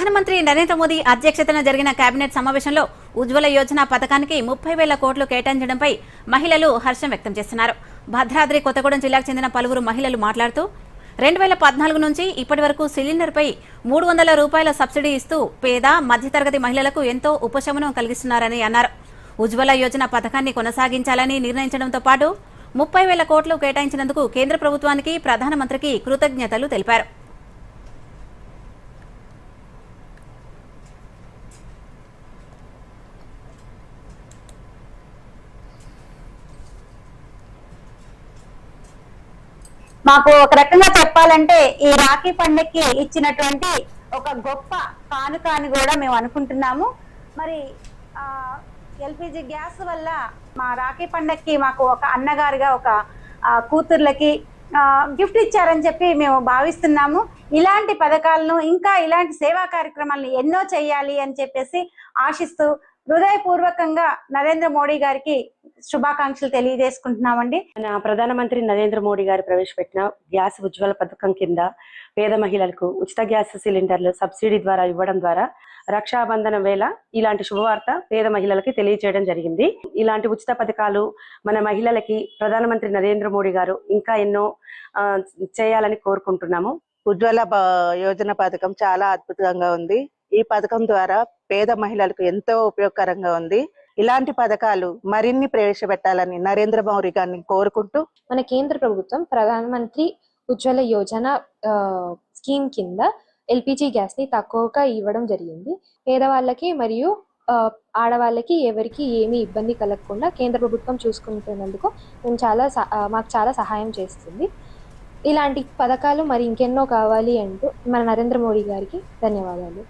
ప్రధానమంత్రి నరేంద్ర మోదీ అధ్యక్షతన జరిగిన కేబినెట్ సమావేశంలో ఉజ్వల యోజన పథకానికి ముప్పై వేల కోట్లు కేటాయించడంపై మహిళలు హర్షం వ్యక్తం చేస్తున్నారు. భద్రాద్రి కొత్తగూడెం జిల్లాకు చెందిన పలువురు మహిళలు మాట్లాడుతూ రెండు వేల పద్నాలుగు నుంచి ఇప్పటి వరకు సిలిండర్పై మూడు వందల రూపాయల సబ్సిడీ ఇస్తూ పేద మధ్యతరగతి మహిళలకు ఎంతో ఉపశమనం కలిగిస్తున్నారని అన్నారు. ఉజ్వల యోజన పథకాన్ని కొనసాగించాలని నిర్ణయించడంతో పాటు ముప్పై వేల కోట్లు కేటాయించినందుకు కేంద్ర ప్రభుత్వానికి ప్రధానమంత్రికి కృతజ్ఞతలు తెలిపారు. మాకు ఒక రకంగా చెప్పాలంటే ఈ రాఖీ పండుగకి ఇచ్చినటువంటి ఒక గొప్ప కానుక అని కూడా మేము అనుకుంటున్నాము. మరి ఎల్పిజి గ్యాస్ వల్ల మా రాఖీ పండక్కి మాకు ఒక అన్నగారుగా ఒక కూతుర్లకి గిఫ్ట్ ఇచ్చారని చెప్పి మేము భావిస్తున్నాము. ఇలాంటి పథకాలను ఇంకా ఇలాంటి సేవా కార్యక్రమాలను ఎన్నో చేయాలి అని చెప్పేసి ఆశిస్తూ హృదయపూర్వకంగా నరేంద్ర మోడీ గారికి శుభాకాంక్షలు తెలియజేసుకుంటున్నామండి. మన ప్రధానమంత్రి నరేంద్ర మోడీ గారు ప్రవేశపెట్టిన గ్యాస్ ఉజ్వల పథకం కింద పేద మహిళలకు ఉచిత గ్యాస్ సిలిండర్లు సబ్సిడీ ద్వారా ఇవ్వడం ద్వారా రక్షాబంధనం వేళ ఇలాంటి శుభవార్త పేద మహిళలకి తెలియజేయడం జరిగింది. ఇలాంటి ఉచిత పథకాలు మన మహిళలకి ప్రధానమంత్రి నరేంద్ర మోడీ గారు ఇంకా ఎన్నో ఆ, చేయాలని కోరుకుంటున్నాము. ఉజ్వల యోజన పథకం చాలా అద్భుతంగా ఉంది. ఈ పథకం ద్వారా పేద మహిళలకు ఎంతో ఉపయోగకరంగా ఉంది. ఇలాంటి పథకాలు మరిన్ని ప్రవేశపెట్టాలని నరేంద్ర మోడీ గారిని కోరుకుంటూ మన కేంద్ర ప్రభుత్వం ప్రధానమంత్రి ఉజ్వల యోజన స్కీమ్ కింద ఎల్పిజి గ్యాస్ని తక్కువగా ఇవ్వడం జరిగింది. పేదవాళ్ళకి మరియు ఆడవాళ్ళకి ఎవరికి ఏమి ఇబ్బంది కలగకుండా కేంద్ర ప్రభుత్వం చూసుకుంటున్నందుకు మేము చాలా మాకు చాలా సహాయం చేస్తుంది. ఇలాంటి పథకాలు మరి ఇంకెన్నో కావాలి అంటూ మన నరేంద్ర మోడీ గారికి ధన్యవాదాలు.